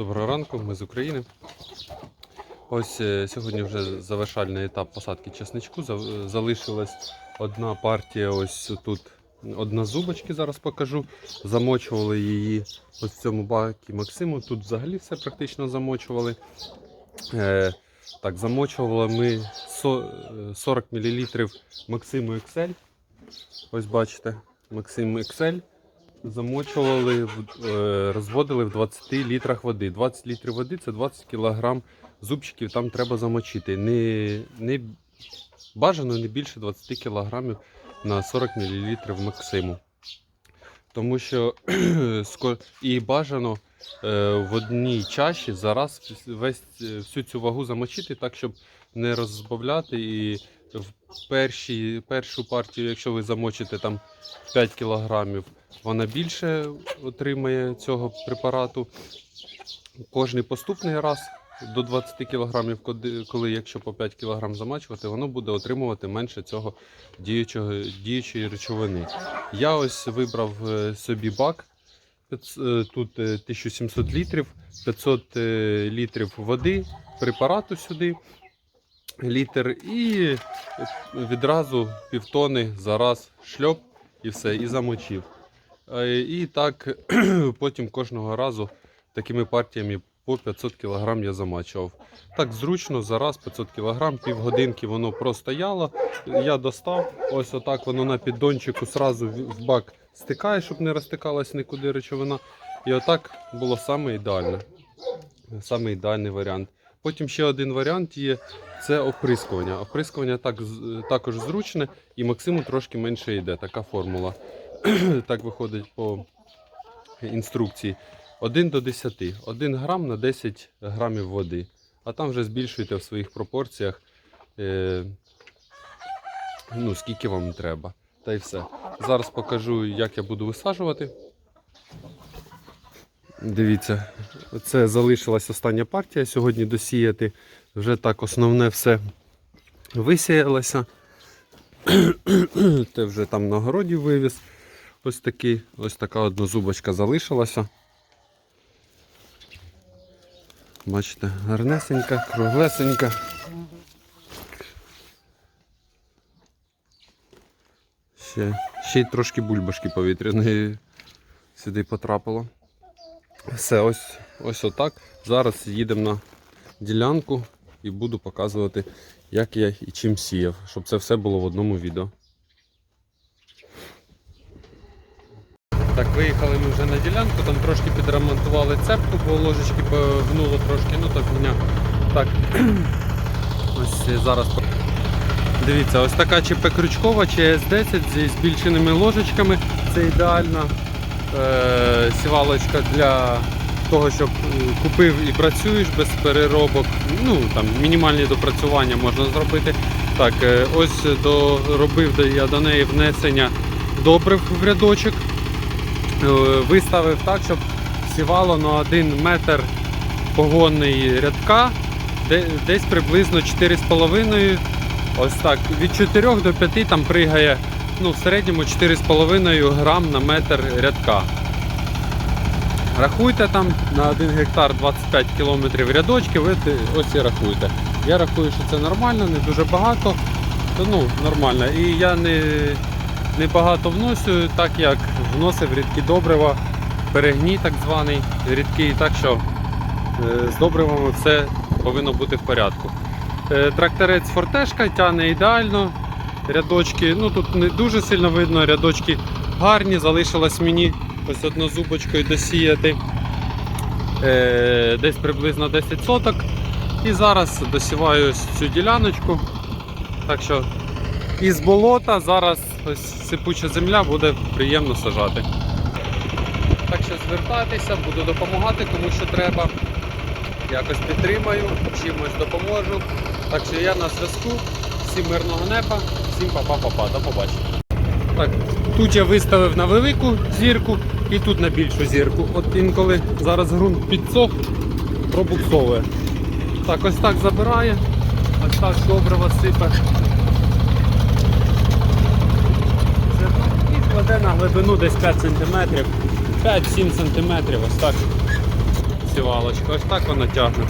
Доброго ранку, ми з України. Ось е, сьогодні вже завершальний етап посадки чесничку. Залишилась одна партія, ось тут одна зубочки, зараз покажу. Замочували її ось в цьому бакі Максиму. Тут взагалі все практично замочували. Е, так, замочували ми е, 40 мл Максиму XL. Ось бачите, Максим XL замочували, е, розводили в 20 літрах води. 20 літрів води це 20 кг зубчиків, там треба замочити. Не, не бажано не більше 20 кг на 40 мл максимум. Тому що і бажано е, в одній чаші зараз весь, всю цю вагу замочити так, щоб не розбавляти і в першій, першу партію, якщо ви замочите там 5 кілограмів, вона більше отримає цього препарату. Кожний поступний раз до 20 кг, коли, якщо по 5 кг замачувати, воно буде отримувати менше цього діючого, діючої речовини. Я ось вибрав е, собі бак. Е, Тут е, 1700 літрів, 500 е, літрів води, препарату сюди, літр і відразу півтони за раз шльоп і все, і замочив. Е, І так потім кожного разу такими партіями по 500 кг я замачував. Так зручно, зараз 500 кг, півгодинки воно простояло. Я достав, ось отак воно на піддончику сразу в бак стикає, щоб не розтикалась нікуди речовина. І отак було саме ідеально. Саме ідеальний варіант. Потім ще один варіант є це оприскування. Оприскування так, також зручне і Максиму трошки менше йде. Така формула. так виходить по інструкції. 1 до 10. 1 грам на 10 грамів води. А там вже збільшуйте в своїх пропорціях, е, ну, скільки вам треба. Та й все. Зараз покажу, як я буду висаджувати. Дивіться, це залишилась остання партія. Сьогодні досіяти вже так основне все висіялося. Те вже там на городі вивіз. Ось такий, ось така однозубочка залишилася. Бачите, гарнесенька, круглесенька. Ще, ще й трошки бульбашки повітряної сюди потрапило. Все, ось, ось отак. Зараз їдемо на ділянку і буду показувати, як я і чим сіяв, щоб це все було в одному відео. Так, виїхали ми вже на ділянку, там трошки підремонтували цепку, бо ложечки погнуло трошки, ну так мене. Так. Ось е, зараз. Дивіться, ось така ЧП крючкова ЧС-10 зі збільшеними ложечками. Це ідеальна е, сівалочка для того, щоб е, купив і працюєш без переробок. Ну там мінімальні допрацювання можна зробити. Так, е, ось доробив я до неї внесення добрив в рядочок. Е, Виставив так, щоб сівало на 1 метр погонний рядка, десь приблизно 4,5. Ось так. Від 4 до 5 там пригає ну, в середньому 4,5 грам на метр рядка. Рахуйте там на 1 гектар 25 кілометрів рядочки, ви ось і рахуйте. Я рахую, що це нормально, не дуже багато. То, ну, нормально. І я не, не багато вносю, так як вносив рідкі добрива, перегній так званий рідкий, так що е, з добривами все повинно бути в порядку. Е, Тракторець фортешка тягне ідеально. Рядочки, ну тут не дуже сильно видно, рядочки гарні, залишилось мені ось однозубочкою досіяти е, десь приблизно 10 соток. І зараз досіваю цю діляночку. Так що із болота зараз ось сипуча земля буде приємно сажати. Так що звертайтеся, буду допомагати, кому що треба. Якось підтримаю, чимось допоможу. Так що я на зв'язку. Всім мирного неба, всім па-па-па-па. До побачення. Так, тут я виставив на велику зірку і тут на більшу зірку. От інколи зараз ґрунт підсох, пробуксовує. Так, ось так забирає, ось так добре сипе. І кладе на глибину десь 5 см, 5-7 см, ось так сівалочка. Ось так вона тягне.